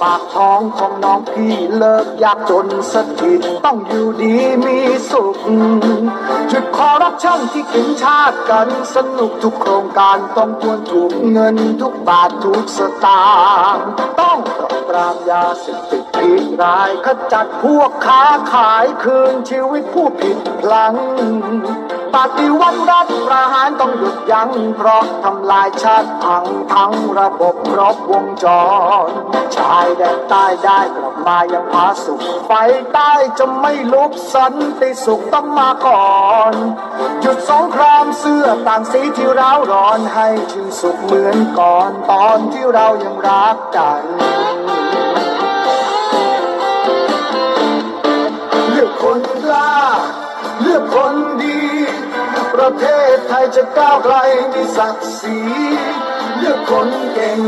ปากท้องของน้องพี่เลิกยากจนสักทีต้องอยู่ดีมีสุขหยุดคอร์รัปชันที่กินชาติกันสนุกทุกโครงการต้องควรถูกเงินทุกบาททุกสตางค์ต้องปราบปรามยาเสพติดผิดร้ายขจัดพวกค้าขายคืนชีวิตผู้ผิดพลัง ปฏิวัติรัฐประหารต้องหยุดยั้งเพราะทำลายชาติพังทั้งระบบครบวงจร ชายแดนใต้ได้กลับมายังผาสุข ไฟใต้จะไม่ลุกสันติสุขต้องมาก่อน หยุดสงครามเสื้อต่างสีที่ร้าวร้อนให้ชื่นสุขเหมือนก่อนตอนที่เรายังรักกัน ประเทศไทยจะก้าวไกลมีศักดิ์ศรีเลือกคนเก่ง